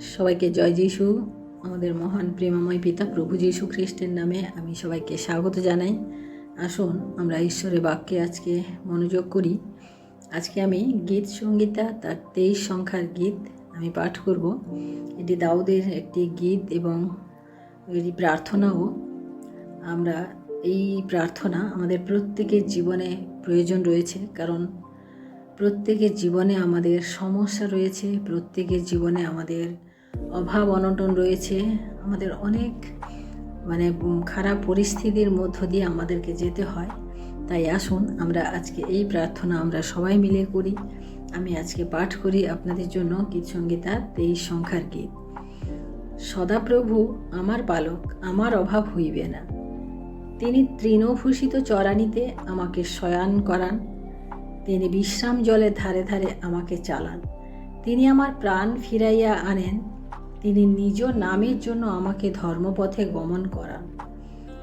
সবাইকে জয় যিশু, আমাদের মহান প্রেমময় পিতা প্রভু যীশু খ্রিস্টের নামে আমি সবাইকে স্বাগত জানাই। আসুন, আমরা ঈশ্বরের বাক্যে আজকে মনোযোগ করি। আজকে আমি গীত সঙ্গীতা, তার তেইশ সংখ্যার গীত আমি পাঠ করব। এটি দাউদের একটি গীত এবং এটি প্রার্থনাও। আমরা এই প্রার্থনা আমাদের প্রত্যেকের জীবনে প্রয়োজন রয়েছে, কারণ প্রত্যেকের জীবনে আমাদের সমস্যা রয়েছে, প্রত্যেকের জীবনে আমাদের অভাব অনটন রয়েছে, আমাদের অনেক মানে খারাপ পরিস্থিতির মধ্য দিয়ে আমাদেরকে যেতে হয়। তাই আসুন আমরা আজকে এই প্রার্থনা আমরা সবাই মিলে করি। আমি আজকে পাঠ করি আপনাদের জন্য গীত সঙ্গীতা তেইশ সংখ্যার গীত। সদাপ্রভু, আমার পালক, আমার অভাব হইবে না। তিনি তৃণভূষিত চরানিতে আমাকে শয়ান করান। তিনি বিশ্রাম জলের ধারে ধারে আমাকে চালান। তিনি আমার প্রাণ ফিরাইয়া আনেন। তিনি নিজ নামের জন্য আমাকে ধর্মপথে গমন করান।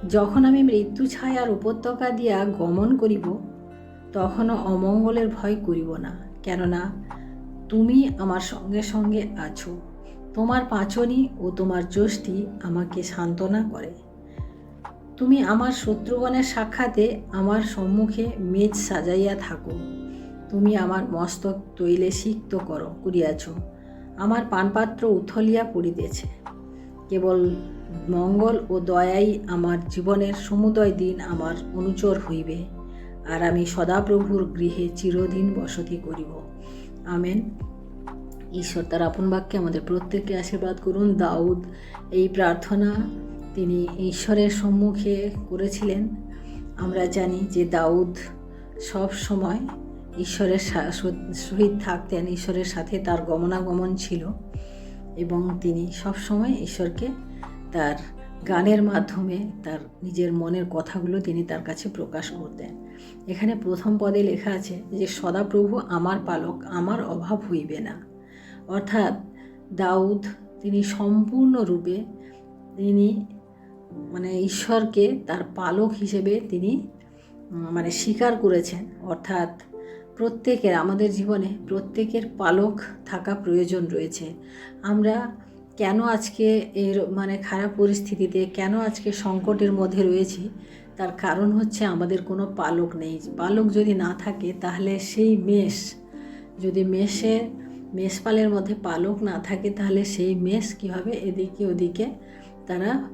যখন আমি মৃত্যু ছায়ার উপত্যকা দিয়া গমন করিব, তখনও অমঙ্গলের ভয় করিব না। কেননা, তুমি আমার সঙ্গে সঙ্গে আছো। তোমার পাঁচনি ও তোমার যষ্টি আমাকে সান্ত্বনা করে। তুমি আমার শত্রুগণের সাক্ষাতে আমার সম্মুখে মেজ সাজাইয়া থাকো। তুমি আমার মস্তক তৈলে সিক্ত করো, করিয়াছ। আমার পানপাত্র উথলিয়া পড়িতেছে। কেবল মঙ্গল ও দয়াই আমার জীবনের সমুদয় দিন আমার অনুচর হইবে, আর আমি সদাপ্রভুর গৃহে চিরদিন বসতি করিব। আমেন। ঈশ্বর তার আপন বাক্যে আমাদের প্রত্যেককে আশীর্বাদ করুন। দাউদ, এই প্রার্থনা তিনি ঈশ্বরের সম্মুখে করেছিলেন। আমরা জানি যে দাউদ সব সময় ঈশ্বরের সহিত থাকতেন, ঈশ্বরের সাথে তার গমনাগমন ছিল এবং তিনি সব সময় ঈশ্বরকে তার গানের মাধ্যমে, তার নিজের মনের কথাগুলো তিনি তার কাছে প্রকাশ করতেন। এখানে প্রথম পদে লেখা আছে যে, সদাপ্রভু আমার পালক, আমার অভাব হইবে না। অর্থাৎ দাউদ তিনি সম্পূর্ণরূপে তিনি মানে ঈশ্বরকে তার পালক হিসেবে তিনি মানে স্বীকার করেছেন। অর্থাৎ প্রত্যেকের, আমাদের জীবনে প্রত্যেকের পালক থাকা প্রয়োজন রয়েছে। আমরা কেন আজকে এর মানে খারাপ পরিস্থিতিতে, কেন আজকে সংকটের মধ্যে রয়েছি, তার কারণ হচ্ছে আমাদের কোনো পালক নেই। পালক যদি না থাকে, তাহলে সেই মেষ, যদি মেষের মেষপালের মধ্যে পালক না থাকে, তাহলে সেই মেষ কী হবে এদিকে ওদিকে তারা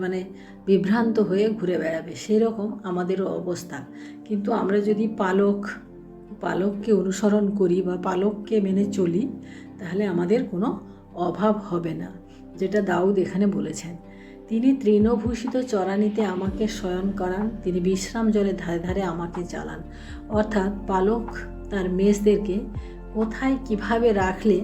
মানে বিভ্রান্ত হয়ে ঘুরে বেড়াবে। সেরকম আমাদেরও অবস্থা। কিন্তু আমরা যদি পালক, পালককে অনুসরণ করি বা পালককে মেনে চলি, তাহলে আমাদের কোনো অভাব হবে না, যেটা দাউদ এখানে বলেছেন। তিনি তৃণভূষিত চরানিতে আমাকে শয়ন করান, তিনি বিশ্রাম জলের ধারে ধারে আমাকে চালান অর্থাৎ পালক তার মেষদেরকে কোথায় কীভাবে রাখলে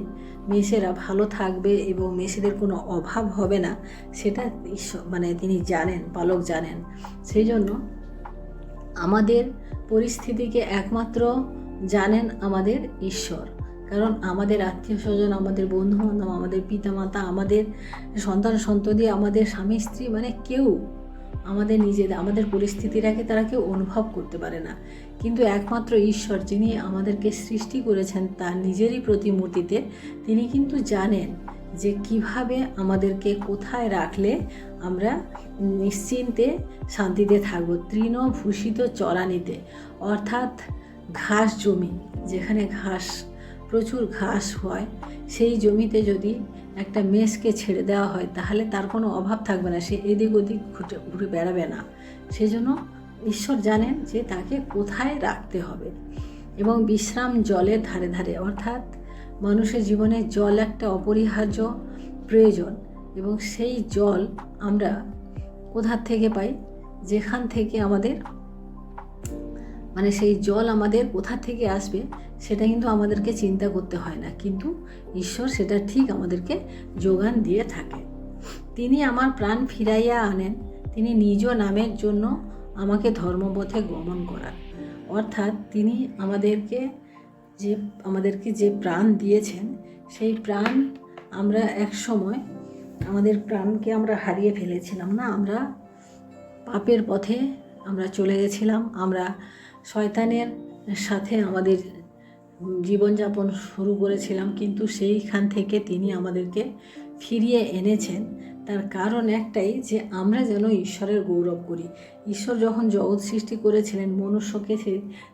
মেষেরা ভালো থাকবে এবং মেষেদের কোনো অভাব হবে না, সেটা ঈশ্বর মানে তিনি জানেন, পালক জানেন। সেই জন্য আমাদের পরিস্থিতিকে একমাত্র জানেন আমাদের ঈশ্বর। কারণ আমাদের আত্মীয় স্বজন, আমাদের বন্ধু বান্ধব আমাদের পিতামাতা, আমাদের সন্তান সন্ততি আমাদের স্বামী স্ত্রী মানে কেউ আমাদের নিজেদের, আমাদের পরিস্থিতিটাকে তারা কেউ অনুভব করতে পারে না। কিন্তু একমাত্র ঈশ্বর, যিনি আমাদেরকে সৃষ্টি করেছেন তার নিজেরই প্রতিমূর্তিতে, তিনি কিন্তু জানেন যে কীভাবে আমাদেরকে কোথায় রাখলে আমরা নিশ্চিন্তে শান্তিতে থাকব, তৃণভূষিত চরানিতে। অর্থাৎ ঘাস জমি, যেখানে ঘাস, প্রচুর ঘাস হয়, সেই জমিতে যদি একটা মেষকে ছেড়ে দেওয়া হয়, তাহলে তার কোনো অভাব থাকবে না। সে এদিক ওদিক ঘুরে ঘুরে বেড়াবে না। সেজন্য ঈশ্বর জানেন যে তাকে কোথায় রাখতে হবে। এবং বিশ্রাম জলের ধারে ধারে, অর্থাৎ মানুষের জীবনে জল একটা অপরিহার্য প্রয়োজন। এবং সেই জল আমরা কোথার থেকে পাই? যেখান থেকে আমাদের মানে সেই জল আমাদের কোথা থেকে আসবে? সেটা কিন্তু আমাদেরকে চিন্তা করতে হয় না। কিন্তু ঈশ্বর সেটা ঠিক আমাদেরকে যোগান দিয়ে থাকে। তিনি আমার প্রাণ ফিরাইয়া আনেন। তিনি নিজ নামের জন্য আমাকে ধর্মপথে গমন করান। অর্থাৎ তিনি আমাদেরকে যে আমাদেরকে যে প্রাণ দিয়েছেন, সেই প্রাণ আমরা এক সময় আমাদের প্রাণকে আমরা হারিয়ে ফেলেছিলাম না? আমরা পাপের পথে আমরা চলে গেছিলাম। আমরা শয়তানের সাথে আমাদের জীবনযাপন শুরু করেছিলাম, কিন্তু সেইখান থেকে তিনি আমাদেরকে ফিরিয়ে এনেছেন। তার কারণ একটাই যে, আমরা যেন ঈশ্বরের গৌরব করি। ঈশ্বর যখন জগৎ সৃষ্টি করেছিলেন, মনুষ্যকে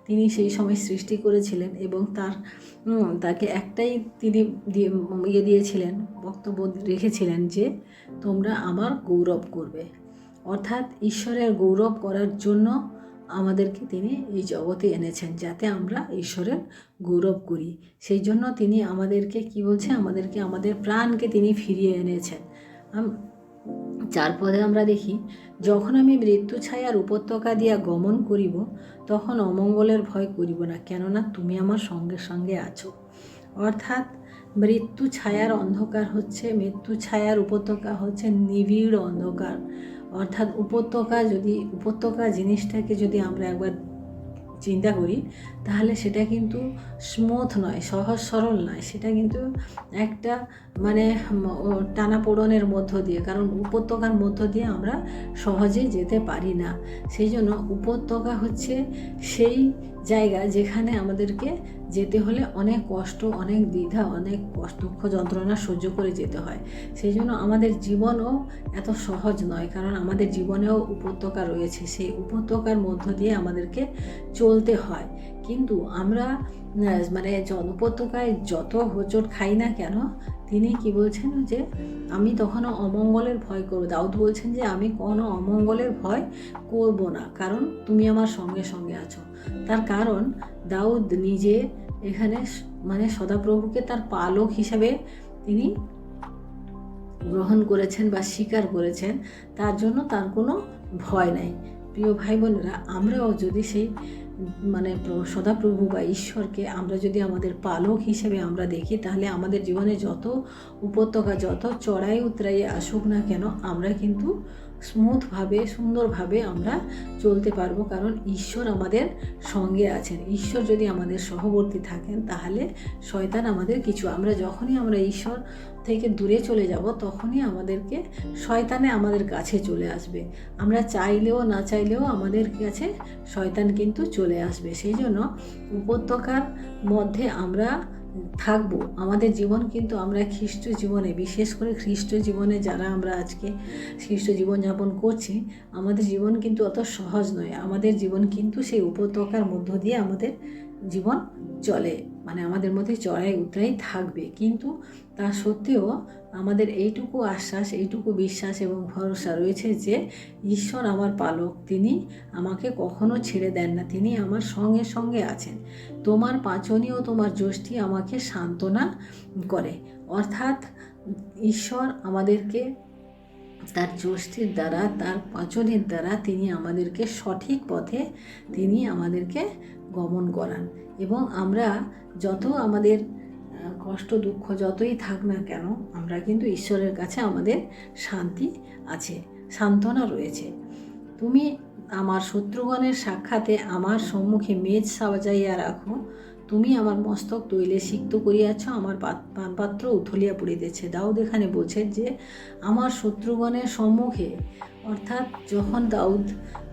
তিনি সেই সময় সৃষ্টি করেছিলেন এবং তার তাকে একটাই তিনি দিয়ে ইয়ে দিয়েছিলেন, বক্তব্য রেখেছিলেন যে, তোমরা আমার গৌরব করবে। অর্থাৎ ঈশ্বরের গৌরব করার জন্য আমাদেরকে তিনি এই জগতে এনেছেন যাতে আমরা ঈশ্বরের গৌরব করি। সেই জন্য তিনি আমাদেরকে কি বলছে? আমাদেরকে, আমাদের প্রাণকে তিনি ফিরিয়ে এনেছেন। যার পরে আমরা দেখি, যখন আমি মৃত্যু ছায়ার উপত্যকা দিয়া গমন করিব, তখন অমঙ্গলের ভয় করিব না, কেননা তুমি আমার সঙ্গে সঙ্গে আছো। অর্থাৎ মৃত্যু ছায়ার অন্ধকার হচ্ছে, মৃত্যু ছায়ার উপত্যকা হচ্ছে নিবিড় অন্ধকার। অর্থাৎ উপত্যকা যদি, উপত্যকা জিনিসটাকে যদি আমরা একবার চিন্তা করি, তাহলে সেটা কিন্তু স্মুথ নয়, সহজ সরল নয়। সেটা কিন্তু একটা মানে টানা পোড়নের মধ্য দিয়ে, কারণ উপত্যকার মধ্য দিয়ে আমরা সহজে যেতে পারি না। সেই জন্য উপত্যকা হচ্ছে সেই জায়গা যেখানে আমাদেরকে যেতে হলে অনেক কষ্ট, অনেক দ্বিধা, অনেক দুঃখ যন্ত্রণা সহ্য করে যেতে হয়। সেই জন্য আমাদের জীবনও এত সহজ নয়, কারণ আমাদের জীবনেও উপত্যকা রয়েছে। সেই উপত্যকার মধ্য দিয়ে আমাদেরকে চলতে হয়। কিন্তু আমরা মানে উপত্যকায় যত হোঁচট খাই না কেন তিনি কি বলছেন যে, আমি তখনও অমঙ্গলের ভয় করব। দাউদ বলছেন যে, আমি কোনো অমঙ্গলের ভয় করব না, কারণ তুমি আমার সঙ্গে সঙ্গে আছো। তার কারণ দাউদ নিজে এখানে মানে সদাপ্রভুকে তার পালক হিসাবে তিনি গ্রহণ করেছেন বা স্বীকার করেছেন। তার জন্য তার কোনো ভয় নাই। প্রিয় ভাই বোনেরা, আমরাও যদি সেই মানে সদাপ্রভু বা ঈশ্বরকে আমরা যদি আমাদের পালক হিসেবে আমরা দেখি, তাহলে আমাদের জীবনে যত উপত্যকা, যত চড়াই উতরাই আসুক না কেন, আমরা কিন্তু স্মুথভাবে, সুন্দরভাবে আমরা চলতে পারব। কারণ ঈশ্বর আমাদের সঙ্গে আছেন। ঈশ্বর যদি আমাদের সহবর্তী থাকেন, তাহলে শয়তান আমাদের কিছু। আমরা যখনই আমরা ঈশ্বর থেকে দূরে চলে যাব, তখনই আমাদেরকে, শয়তানে আমাদের কাছে চলে আসবে। আমরা চাইলেও না চাইলেও আমাদের কাছে শয়তান কিন্তু চলে আসবে। সেই জন্য উপত্যকার মধ্যে আমরা থাকব। আমাদের জীবন কিন্তু আমরা খ্রিস্ট জীবনে, বিশেষ করে খ্রিস্ট জীবনে যারা আমরা আজকে খ্রিস্ট জীবনযাপন করছি, আমাদের জীবন কিন্তু অত সহজ নয়। আমাদের জীবন কিন্তু সেই উপত্যকার মধ্য দিয়ে আমাদের জীবন চলে মানে আমাদের মধ্যে চড়াই উতরাই থাকবে। কিন্তু তা সত্ত্বেও আমাদের এইটুকু আশ্বাস, এইটুকু বিশ্বাস এবং ভরসা রয়েছে যে ঈশ্বর আমার পালক, তিনি আমাকে কখনো ছেড়ে দেন না, তিনি আমার সঙ্গে সঙ্গে আছেন। তোমার পাচনী ও তোমার যষ্টি আমাকে সান্ত্বনা করে। অর্থাৎ ঈশ্বর আমাদেরকে তার যষ্টির দ্বারা, তার পাচনের দ্বারা তিনি আমাদেরকে সঠিক পথে, তিনি আমাদেরকে গমন করান। এবং আমরা যত আমাদের কষ্ট, দুঃখ যতই থাক না কেন, আমরা কিন্তু ঈশ্বরের কাছে আমাদের শান্তি আছে, সান্ত্বনা রয়েছে। তুমি আমার শত্রুগণের সাক্ষাতে আমার সম্মুখে মেজ সাজাইয়া রাখো। তুমি আমার মস্তক তৈলে সিক্ত করিয়াছ, আমার পাত- পানপাত্র উথলিয়া পড়িতেছে। দাউদ এখানে বলছে যে, আমার শত্রুগণের সম্মুখে, অর্থাৎ যখন দাউদ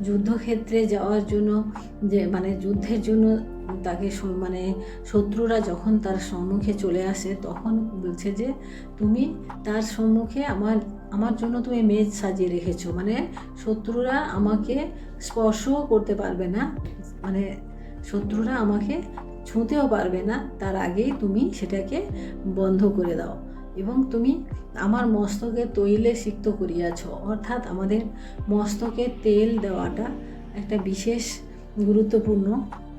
যুদ্ধক্ষেত্রে যাওয়ার জন্য যে মানে যুদ্ধের জন্য তাকে মানে শত্রুরা যখন তার সম্মুখে চলে আসে, তখন বলছে যে, তুমি তার সম্মুখে আমার আমার জন্য তুমি মেজ সাজিয়ে রেখেছো। মানে শত্রুরা আমাকে স্পর্শও করতে পারবে না মানে শত্রুরা আমাকে ছুঁতেও পারবে না, তার আগেই তুমি সেটাকে বন্ধ করে দাও এবং তুমি আমার মস্তকে তৈলে সিক্ত করিয়াছ। অর্থাৎ আমাদের মস্তকে তেল দেওয়াটা একটা বিশেষ গুরুত্বপূর্ণ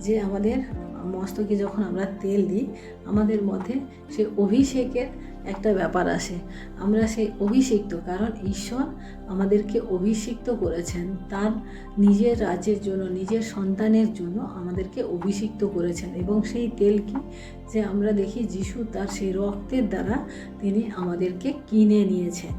যে আমাদের মস্তকে যখন আমরা তেল দিই, আমাদের মধ্যে সে অভিষেকের একটা ব্যাপার আসে। আমরা সেই অভিষিক্ত, কারণ ঈশ্বর আমাদেরকে অভিষিক্ত করেছেন। তার নিজের রাজ্যের জন্য, নিজের সন্তানের জন্য আমাদেরকে অভিষিক্ত করেছেন। এবং সেই তেল কি? যে আমরা দেখি যিশু তার সেই রক্তের দ্বারা তিনি আমাদেরকে কিনে নিয়েছেন।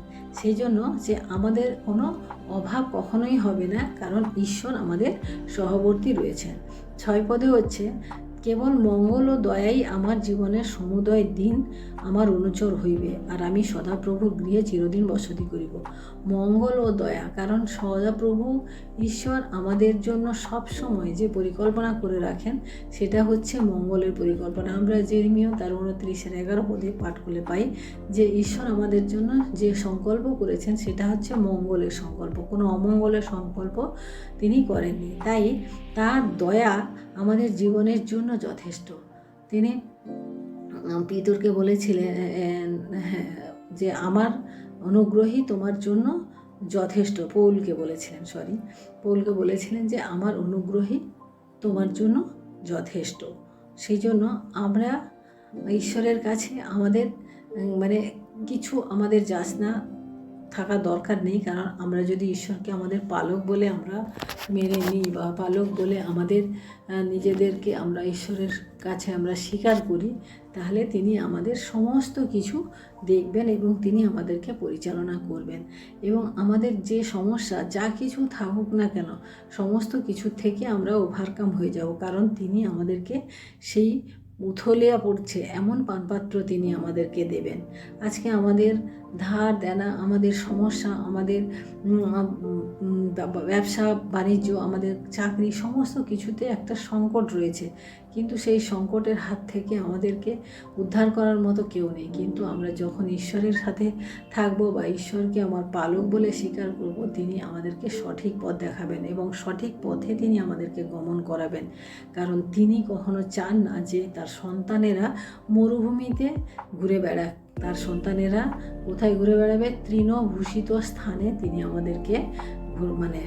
সেই জন্য যে আমাদের কোনো অভাব কখনোই হবে না, কারণ ঈশ্বর আমাদের সহবর্তী রয়েছেন। ছয় পদে হচ্ছে। কেবল মঙ্গল ও দয়াই আমার জীবনের সমুদয় দিন আমার অনুচর হইবে, আর আমি সদাপ্রভুর গৃহে চিরদিন বসতি করিব। মঙ্গল ও দয়া, কারণ সদাপ্রভু ঈশ্বর আমাদের জন্য সব সময় যে পরিকল্পনা করে রাখেন, সেটা হচ্ছে মঙ্গলের পরিকল্পনা। আমরা জেরমিও তার উনত্রিশের এগারো পদে পাঠ করলে পাই যে ঈশ্বর আমাদের জন্য যে সংকল্প করেছেন, সেটা হচ্ছে মঙ্গলের সংকল্প। কোনো অমঙ্গলের সংকল্প তিনি করেননি। তাই তার দয়া আমাদের জীবনের জন্য যথেষ্ট। তিনি পিতরকে বলেছিলেন হ্যাঁ, যে আমার অনুগ্রহী তোমার জন্য যথেষ্ট। পৌলকে বলেছিলেন সরি পৌলকে বলেছিলেন যে আমার অনুগ্রহী তোমার জন্য যথেষ্ট। সেই জন্য আমরা ঈশ্বরের কাছে আমাদের মানে কিছু আমাদের যাচনা থাকা দরকার নেই, কারণ আমরা যদি ঈশ্বরকে আমাদের পালক বলে আমরা মেনে নিই বা পালক বলে আমাদের নিজেদেরকে আমরা ঈশ্বরের কাছে আমরা স্বীকার করি, তাহলে তিনি আমাদের সমস্ত কিছু দেখবেন এবং তিনি আমাদেরকে পরিচালনা করবেন। এবং আমাদের যে সমস্যা, যা কিছু থাকুক না কেন, সমস্ত কিছু থেকে আমরা ওভারকাম হয়ে যাব, কারণ তিনি আমাদেরকে সেই উথলিয়া পড়ছে, এমন পানপাত্র তিনি আমাদেরকে দেবেন। আজকে আমাদের ধার দেনা, আমাদের সমস্যা, আমাদের ব্যবসা, বাণিজ্য, আমাদের চাকরি, সমস্ত কিছুতে একটা সংকট রয়েছে। কিন্তু সেই সংকটের হাত থেকে আমাদেরকে উদ্ধার করার মতো কেউ নেই। কিন্তু আমরা যখন ঈশ্বরের সাথে থাকব বা ঈশ্বরকে আমার পালক বলে স্বীকার করব, তিনি আমাদেরকে সঠিক পথ দেখাবেন এবং সঠিক পথে তিনি আমাদেরকে গমন করাবেন। কারণ তিনি কখনো চান না যে তার সন্তানেরা মরুভূমিতে ঘুরে বেড়াক। তার সন্তানেরা কোথায় ঘুরে বেড়াবে? তৃণভূষিত স্থানে তিনি আমাদেরকে মানে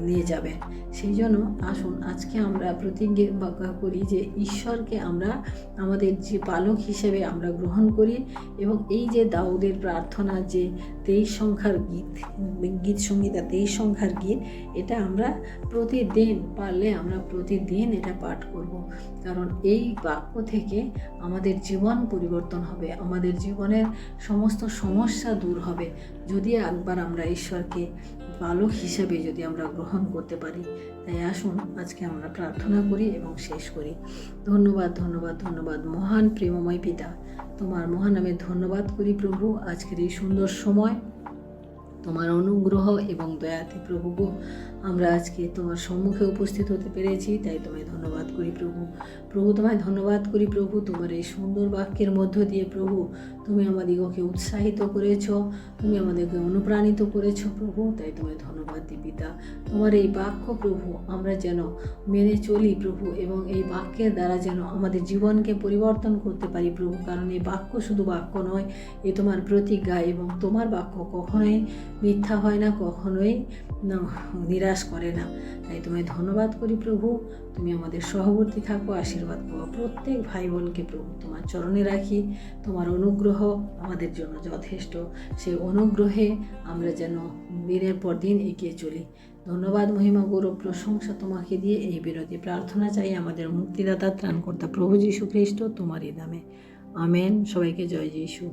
নিয়ে যাবেন সেই জন্য আসুন, আজকে আমরা প্রতিজ্ঞা করি যে ঈশ্বরকে আমরা, আমাদের যে পালক হিসেবে আমরা গ্রহণ করি এবং এই যে দাউদের প্রার্থনা যে তেইশ সংখ্যার গীত গীত সঙ্গীতা, তেইশ সংখ্যার গীত, এটা আমরা প্রতিদিন পারলে আমরা প্রতিদিন এটা পাঠ করব। কারণ এই বাক্য থেকে আমাদের জীবন পরিবর্তন হবে, আমাদের জীবনের সমস্ত সমস্যা দূর হবে। যদি একবার আমরা ঈশ্বরকে বালক হিসাবে যদি আমরা গ্রহণ করতে পারি, তাই আসুন আজকে আমরা প্রার্থনা করি এবং শেষ করি। ধন্যবাদ ধন্যবাদ ধন্যবাদ, মহান প্রেমময় পিতা। তোমার মহান আমি ধন্যবাদ করি প্রভু। আজকের এই সুন্দর সময় তোমার অনুগ্রহ এবং দয়াতে প্রভু আমরা আজকে তোমার সম্মুখে উপস্থিত হতে পেরেছি, তাই তোমায় ধন্যবাদ করি প্রভু। প্রভু, তোমায় ধন্যবাদ করি প্রভু, তোমার এই সুন্দর বাক্যের মধ্য দিয়ে প্রভু, তুমি আমাদিগকে উৎসাহিত করেছ, তুমি আমাদেরকে অনুপ্রাণিত করেছ প্রভু, তাই তোমায় ধন্যবাদ দিই পিতা। তোমার এই বাক্য প্রভু, আমরা যেন মেনে চলি প্রভু, এবং এই বাক্যের দ্বারা যেন আমাদের জীবনকে পরিবর্তন করতে পারি প্রভু, কারণ এই বাক্য শুধু বাক্য নয়, এ তোমার প্রতিজ্ঞা, এবং তোমার বাক্য কখনোই মিথ্যা হয় না, কখনোই নিরাশ করে না। তাই তোমায় ধন্যবাদ করি প্রভু। তুমি আমাদের সহবর্তী থাকো, আশীর্বাদ করো প্রত্যেক ভাই বোনকে প্রভু, তোমার চরণে রাখি। তোমার অনুগ্রহ আমাদের জন্য যথেষ্ট। সেই অনুগ্রহে আমরা যেন দিনের পর দিন এগিয়ে চলি। ধন্যবাদ, মহিমা, গৌরব, প্রশংসা তোমাকে দিয়ে এই বিরতি প্রার্থনা চাই আমাদের মুক্তিদাতা, ত্রাণকর্তা প্রভু যীশু খ্রিস্ট তোমারই নামে। আমেন। সবাইকে জয় যীশু।